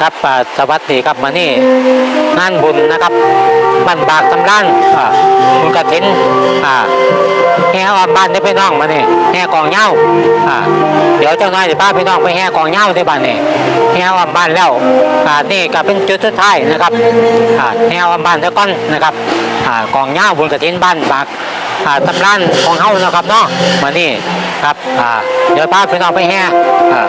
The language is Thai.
ครับสวัสดีครับมานี่งานบุญนะครับบ้านบากตำร้านอ่บุญกระถินอ่าแห่ออมบ้านได้พี่น้องมานี่แห่กองเห่าอ่าเดี๋ยวเจ้าน้อยจะพาพี่น้องไปแห่กองเห่าที่บ้านนี่แห่ออมบ้านแล้วอ่านี่ก็เป็นจุดสุดท้ายนะครับอ่าแห่ออมบ้านเท่าก้อนนะครับอ่ากองเห่าบุญกระถินบ้านบากตำร้านของเฮานะครับเนาะมานี่ครับอ่าเดี๋ยวพาพี่น้องไปแห่อ่า